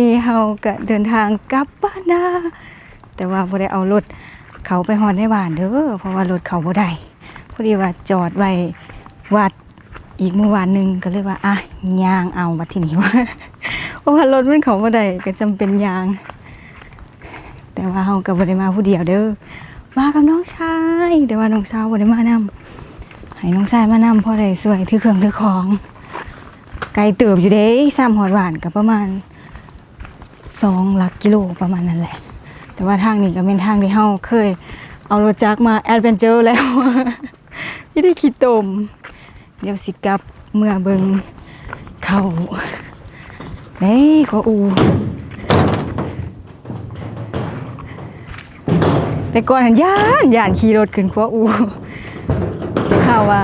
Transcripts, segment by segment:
นี้เฮาก็เดินทางกลับบ้านนาแต่ว่าบ่ได้เอารถเขาไปฮอดในบ้านเด้อเพราะว่ารถเขาบ่ได้พอดีว่าจอดไว้วัดอีกเมื่อวานหนึงก็เลยว่าอะยางเอาบัดที่นี้ว่าเพราะว่ารถมันเขาบ่ได้ก็จำเป็นยาง แต่ว่าเฮาก็บ่ได้มาผู้เดียวเด้อมากับน้องชาย แต่ว่าน้องสาวบ่ได้มานํให้น้องชายมานํเพราะได้สวยถือเครื่องถือของไกลเติบอยู่เด้ซ้ำหอดหวานก็ประมาณ สองหลักกิโลประมาณนั้นแหละ แต่ว่าทางนี้ก็เป็นทางที่เฮาเคย เอารถจักรมาแอดเวนเจอร์แล้วไม่ได้คิดตม เดี๋ยวสิกลับเมื่อเบิงเขาเด้ขออู แต่ก่อนหันย่านย่านขี่รถขึ้นขวอูข่าวว่า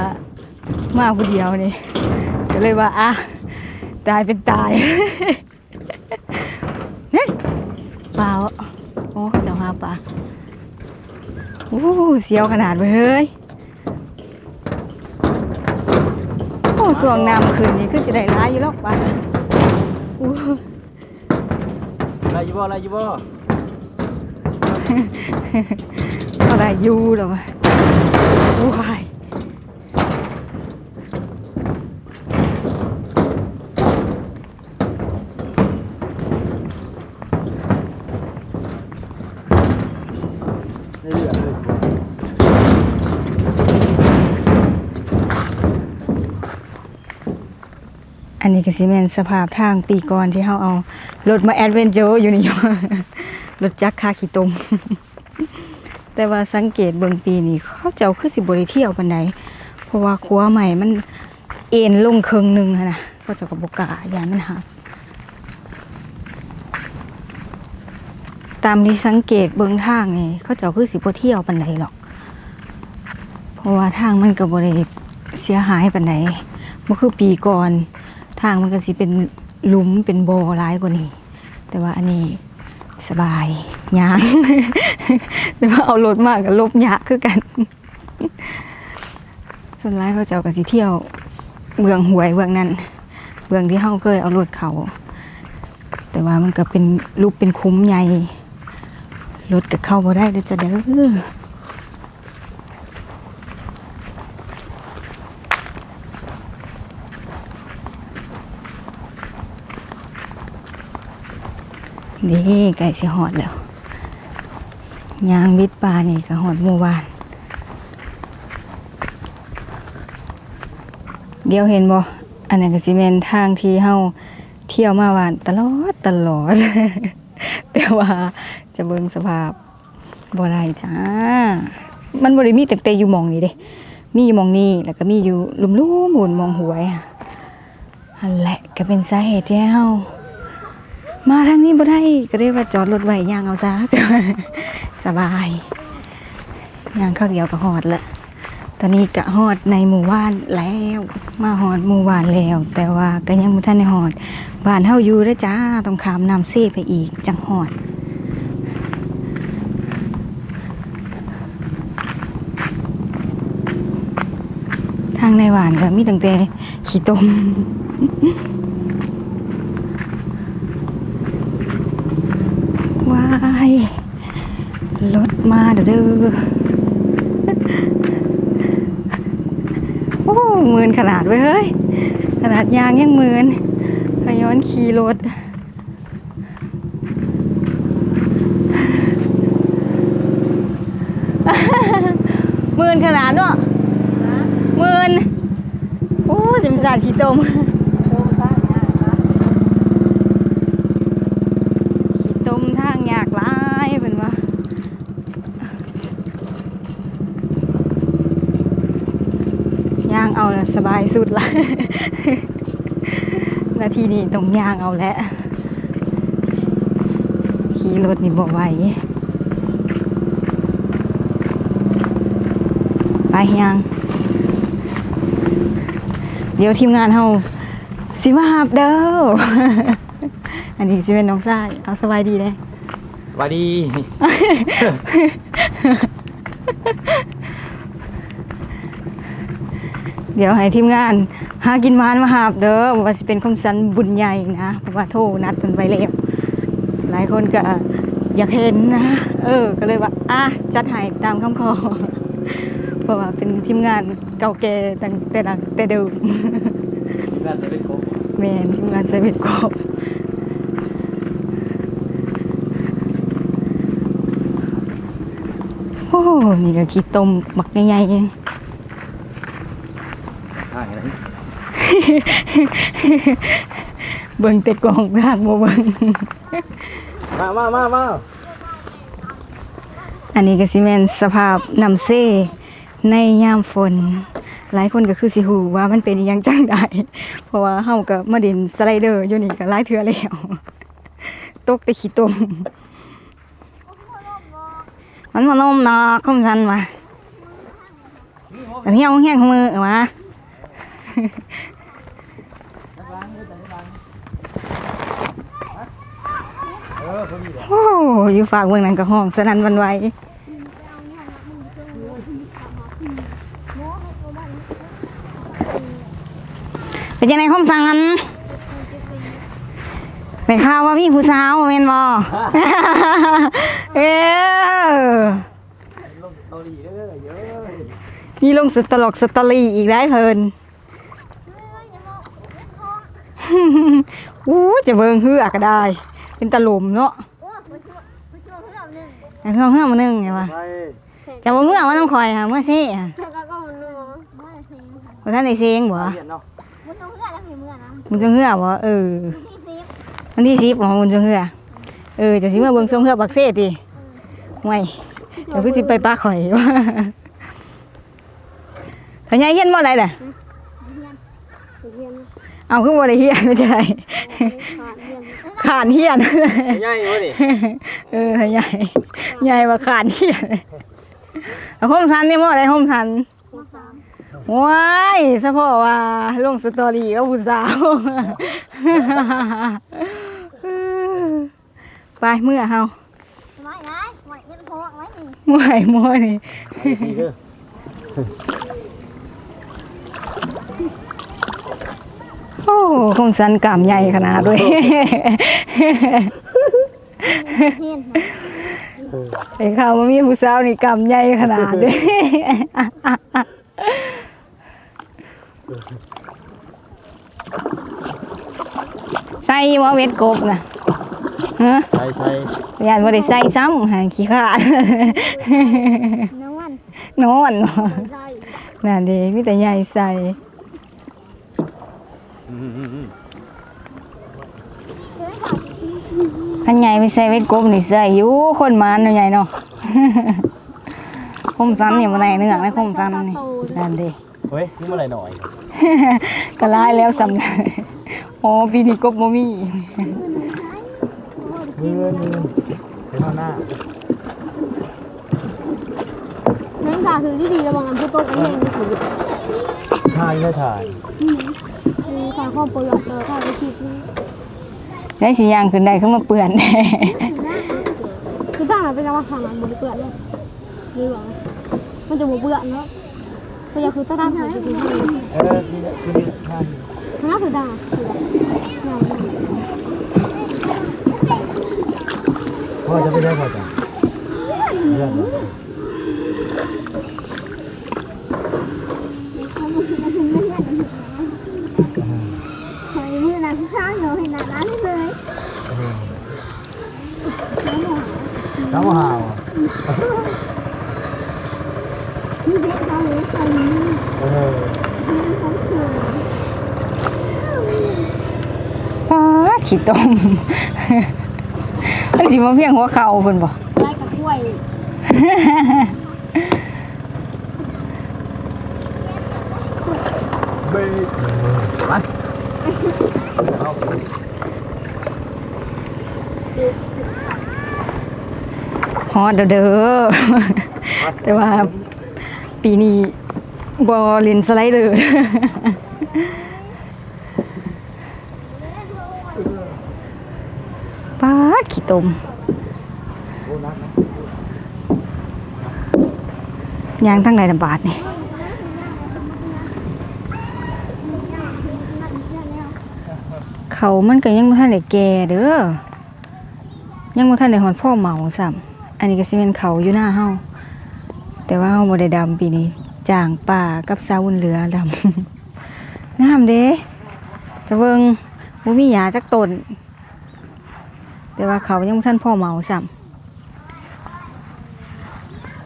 มาผู้เดียวนี่ก็เลยว่าอะตายเป็นตาย ปลาโอ้เจ้าหาปลาโอ้เสียวขนาดเว้ยเฮ้ยโอ้ส่วงน้ำขึ้นนี่คือสิได้ร้ายอยู่หรอกปลาโอ้อะไรอยู่บ่อะไรอยู่บ่อะไรอยู่หรอวะว้าย เรื่อยๆเลยอันนี้ก็สิแม่นสภาพทางปีก่อนที่เฮาเอารถมาแอดเวนเจอร์อยู่นี่ รถจักรคาขี้ตม แต่ว่าสังเกตเบิ่งปีนี้เขาเจ้าคือสิบ่ได้เที่ยวปานใดเพราะว่าครัวใหม่มันเอ็นลงครึ่งนึงหั้นะก็จะก็บ่กล้าย่านมันหัก ตามที่สังเกตเบิ่งทางนี่เขาเจ้าคือสิบ่เที่ยวปานใดหรอก เพราะว่าทางมันก็บ่ได้เสียหายปานใดบ่คือปีก่อนทางมันก็สิเป็นหลุมเป็นโบร้ายกว่านี้ แต่ว่าอันนี้สบายยางแต่ว่าเอารถมากกับลบยากคือกัน ส่วนร้ายเขาเจ้าก็สิเที่ยวเบืองหวยเบืองนั้นเบืองที่เฮาเคยเอารถเขา แต่ว่ามันก็เป็นรูปเป็นคุ้มใหญ่ รถก็เข้าบ่ได้เด้อจ้ะเด้อนี่ไก่สิหอดแล้วยางวิดปลานี่ก็หอดหมู่บ้าน เดี๋ยวเห็นบ่อันนั้นก็สิแม่นทางที่เฮาเที่ยวมาวานตลอดตลอด แต่ว่า จะเบิ่งสภาพบ่ได้จ้า มันบ่ได้มีแต่แต่อยู่มองนี้เด้ มีอยู่มองนี้แล้วก็มีอยู่ลุ่มๆหมุนมองหวยอะอันแหละก็เป็นสาเหตุที่เฮามาทางนี้บ่ได้ก็เรียกว่าจอดรถไว้ย่างเอาซะจะสบายย่างข้าวเดียวก็ฮอดละตอนนี้ก็ฮอดในหมู่บ้านแล้ว มาฮอดหมู่บ้านแล้ว แต่ว่าก็ยังบ่ทันได้ฮอดบ้านเฮาอยู่เด้อจ้าต้องข้ามน้ำเซไปอีกจังฮอดางในหวานก็มีตั้งแต่ขี้ตมว้ายรถมาเด้อเด้อโอ้หมื่นขนาดเว้ยเฮ้ย ขนาดยางยังหมื่นพย้อนขี่รถหมื่นขนาดเนาะ นโอ้จิมสาดขี้ตมขี้ต้มทางยากลายเพิ่นว่าย่างเอาละสบายสุดละนาทีนี้ต้องย่างเอาแหละขี่รถนี่บ่ไหวไปย่าง เดี๋ยวทีมงานเฮาสิมาหาบเด้อ อันนี้สิเป็นน้องซ่ายเอาสบายดีเลยสวัสดี เดี๋ยวให้ทีมงาน หากินหวานมาหาบเด้อว่าสิเป็นคมสันบุญใหญ่นะเพราะว่าโทรนัดเพิ่นไว้แล้วหลายคนก็อยากเห็นนะ เออ ก็เลยว่า อะ จัดให้ตามคำขอ เพราะว่าเป็นทีมงานเก่าแก่ตั้งแต่หลังแต่เดิมงานจะเป็นกบแมนทีมงานเซเว่นกบโอ้นี่ก็ขี้ต้มบักใหญ่ๆห่างกันนะเบิ่งแต่กล่องทางบ่เบิ่งมามามามาอันนี้ก็สิแม่นสภาพน้ำเซ ในยามฝน หลายคนก็คือสิฮู้ว่ามันเป็นยังจังใดเพราะว่าเฮาก็มาเด่นสไลเดอร์อยู่นี่ก็หลายเทื่อแล้วตกแต่ขี้ตมมันบ่นมเนาะคมสันว่าอันนี้เอาแห้งของมือมาเออพอดีเลยโอ้อยู่ฝากเมืองนั้นก็ห้องสนั่นวันไว เป็นยังไงคมสันไปข่าวว่ามีผู้สาวแม่นบ่เออลงเกาหลีเด้อเยอะมีลงสตลกสตอรี่อีกได้เพิ่นอู้จะเบิ่งเฮือก็ได้ เป็นตะลมเนาะโอ้ยมาช่วยมาช่วยเพื่อนหนึ่งแต่เฮือเฮือมานึงไงวะไปจะบ่เมื่อว่าน้ำข่อยค่ะเมื่อซี่ค่ะแล้วก็ก็มันนึงไม่ได้ซีค่ะบ่ทันได้เสียงบ่ มันจะเฮือบ่เออที่ซีวันที่10ของมันจะเฮือเออจะสิมาเบิ่งทรงเฮือบักเซ่ติห่วยเดี๋ยวคือสิไปปลาข่อยว่าขยายเฮียนบ่ได้ล่ะเรียนเรียนเอาคือบ่ได้เฮียนไม่ใช่ขาดเรียนขานเฮียนใหญ่วะดิเออใหญ่ใหญ่ว่าขานเฮียนเอาห้องทันนี่บ่ได้ห้องทันหั ว้ายสะพอว่าลงสตอรี่กับผู้สาว ไปเมื่อเฮาไม่ไงไม่เงินพอไว้นี่เมื่อยมัวนี่โอ้คงสันกามใหญ่ขนาดด้วยไอ้ข่าวมันมีผู้สาวนี่กามใหญ่ขนาดด้วย ใส่ว่าเวทกบนะฮะใช่ใช่ยานบ่ได้ใส่ซ้ำหาขี้ขาดน้ำวันนอนบ่ใช่นั่นเด้มีแต่ใหญ่ใส่อืมอืมอืมคันใหญ่ไปใส่เวทกบนี่ใส่อยู่คนมันเนาะใหญ่เนาะคมสันนี่บ่ได้เนื้อนะคมสันนี่นั่นเด้ เฮ้ยนี่เมื่อไหรหน่อยก็ลายแล้วสำนักอ๋อปีนี้กบบ่มีเงินเงินไปข้างหน้าแม่งขาถือที่ดีระวังอันผู้โต๊ะอันนี้นี่ถือถ่ายไม่ถ่ายคือการข้อเปลือกเปลือกข้าวไปคิดนี่ได้สิย่างขึ้นได้ขึ้นมาเปื้อนคือตั้งเป็นว่าทางมันบริเปลือกเลยดีกว่ามันจะบเปลือกเนาะก็จะคือตั้งถือดีให้เออนี่แหละคือนี่ถ่ายมันน่าคือดังอะ คือแบบพ่อจะไปได้พ่อจ้ะเรื่องเนาะใช้ ป๊าดขี้ต้มมันสิมาเพียงหัวเข่าเพิ่นบ่ไล่กับกล้วยเบ้ไปเอาฮอดเด้อเด้อแต่ว่าปีนี้ บ่เล่นสไลเดอร์ป๊าดขี้ต้มโอ้นักนะยางทั้งใดลำบาดนี่เขามันก็ยังบ่ทันได้แก่เด้อ ยังบ่ทันได้ฮอดพ่อเหมาซ้ำอันนี้ก็สิเป็นเขาอยู่หน้าเฮาแต่ว่าเฮาบ่ได้ดำปีนี้ จางป่ากับสาวบุญเหลือดำ งามเด้จะเบิ่งบ่มีหญ้าจักตน แต่ว่าเขายังบ่ทันพ่อเหมาซ้ำ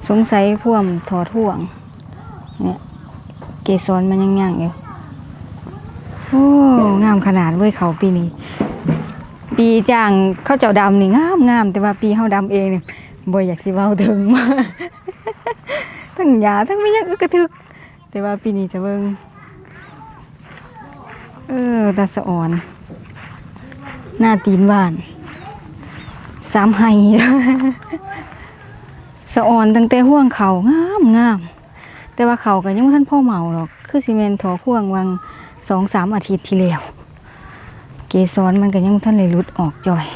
สงสัยพ่วมถอดท่วง เนี่ย เกสรมันยังยังอยู่โอ้งามขนาดเว้ยเขาปีนี้ ปีจ้างเข้าเจ้าดำนี่งามงามแต่ว่าปีเฮาดำเองเนี่ยบ่อยากสิเว้าถึงมา ทั้งหยาทั้งไม่ยังอึกกระทึก แต่ว่าปีนี้จะเบิ่งเออตาสะอ่อน หน้าตีนบ้านสามไห้สะอ่อนตั้งแต่ห่วงเขางามงามแต่ว่าเขาก็ยังบ่ทันพ่อเหมาหรอกคือซีเมนถอพ่วงวังสองสามอาทิตย์ที่แล้วเกสรมันก็ยังบ่ทันเลยรุดออกจ่อย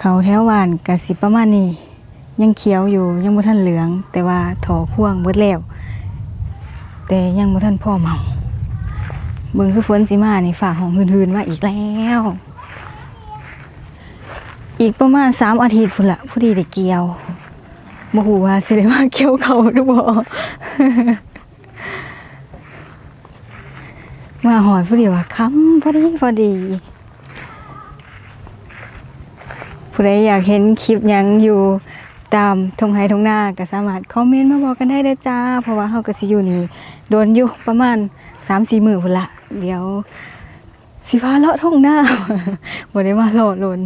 เขาแถววานกะสิประมาณนี้ ยังเขียวอยู่ยังบ่ทันเหลือง แต่ว่าถอพ่วงเบิดแล้ว แต่ยังบ่ทันพ่อเมาเบิ่งคือฝนสิมานี่ฝากของหืนๆมาอีกแล้ว อีกประมาณสามอาทิตย์พุ่นละผู้ดีได้เกี่ยวบ่ฮู้ว่าสิได้มาเกี่ยวเขาหรือบ่มาหอดพอดีว่าค้ำพอดีพอดีผู้ใดอยากเห็นคลิปยังอยู่ ตามทงไฮทงหน้าก็สามารถคอมเมนต์มาบอกกันได้เด้อจ้า เพราะว่าเฮาก็สิอยู่นี่โดนอยู่ประมาณ3-4มื้อพุ่นละเดี๋ยวสิพาเลาะทงหน้าบ่ได้มาเลาะลน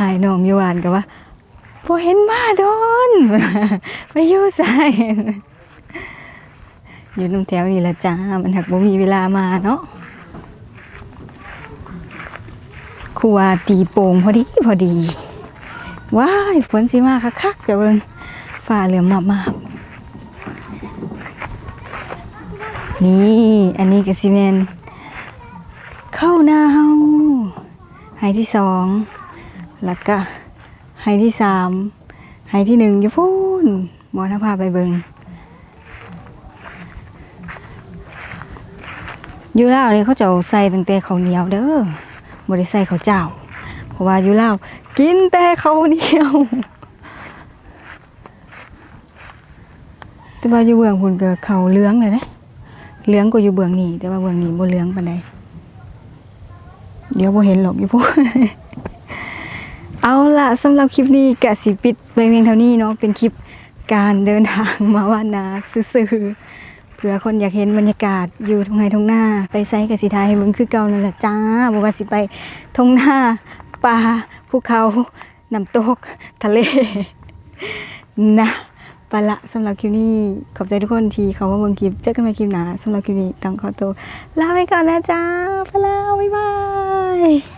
อายน้องอยู่หวานก็ว่าพอเห็นมาโดนไปอยู่ใส่อยู่นุ่มแถวนี่แหละจ้า มันหักบ่มีเวลามาเนาะครูว่าตีโป่งพอดีพอดี ว้ายฝนสิมาคักๆเดี๋ยวเบิ่งฟ้าเหลือมมากๆนี่อันนี้ก็สิแมนเข้าหน้าเฮาไฮที่สองแล้วก็ไฮที่สามไฮที่หนึ่งอยู่พูนบอนพาไปเบิงอยู่ลาวนี่เขาจะใส่ตั้งแต่ข้าเหนียวเด้อบ่ได้ใส่เขาเจ้า เพราะว่าอยู่ลาว กินแต่ข้าวเหนียว แต่ว่าอยู่เบื้องพุ่นก็ข้าวเหลืองเลยเด้เหลืองกว่าอยู่เบื้องนี่แต่ว่าเบื้องนี่บ่เหลืองปานใดเดี๋ยวบ่เห็นหรอกอยู่พูนเอาล่ะสำหรับคลิปนี้กะสิปิดไปเพียงเท่านี้เนาะเป็นคลิปการเดินทางมาว่านาซื่อๆเผื่อคนอยากเห็นบรรยากาศอยู่ทงไฮทงหน้า ไปไซกะสิทายให้เบิ่งคือเก่านั่นแหละจ้าบ่ว่าสิไปทงหน้า ป่าภูเขาน้ำตก ทะเล นะปละสำหรับคลิปนี้ ขอบใจทุกคนที่เขามาเบิ่งคลิป เจอกันใหม่คลิปหน้าสำหรับคลิปนี้ต้องขอตัวลาไปก่อนนะจ้าไปแล้วบ๊ายบาย